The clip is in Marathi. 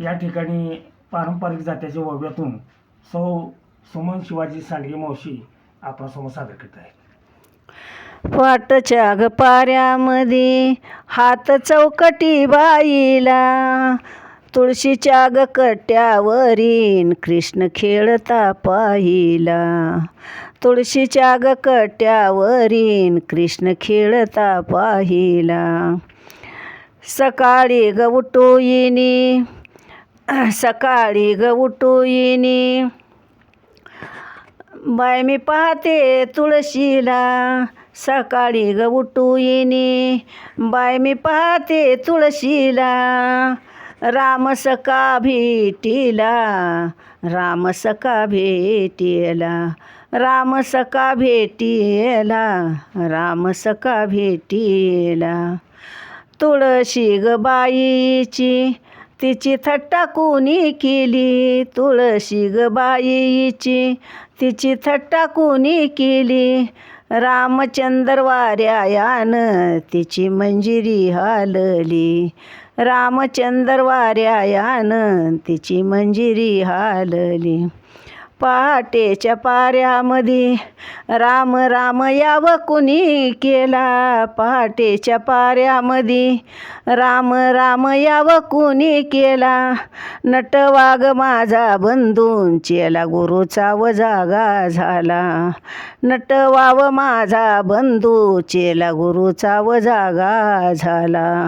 या ठिकाणी पारंपरिक जात्याच्या वव्यातून सौ सुमन शिवाजी सांडगे मावशी आपणासमोर सादर करत आहेत. वाटच्या ग हात चौकटी बाईला. तुळशीच्या ग कट्यावरीन कृष्ण खेळता पाहिला. तुळशीच्या ग कट्यावरीन कृष्ण खेळता पाहिला. सकाळी ग उठोईनी सकाळी ग उठोईनी बाय मी पाहते तुळशीला. सकाळी ग उठूइनी बाय मी पाहते तुळशीला. राम सका भेटीला. राम सका भेटीला. राम सका भेटीला. राम सका भेटीला. तुळशी ग बाईची. तिची थट्टा कोणी केली? तुळशी ग बाईची. तिची थट्टा कोणी केली? रामचंद्र वाऱ्यायान तिची मंजिरी हालली. रामचंद्र वाऱ्यायान तिची मंजिरी हालली. पहाटेच्या पाऱ्यामध्ये राम राम याव कुणी केला? पहाटेच्या पाऱ्यामध्ये राम राम याव कुणी केला? नटवाग माझा बंधून चेला गुरुचा व जागा झाला नटवाव माझा बंधू चेला गुरुचा व जागा झाला.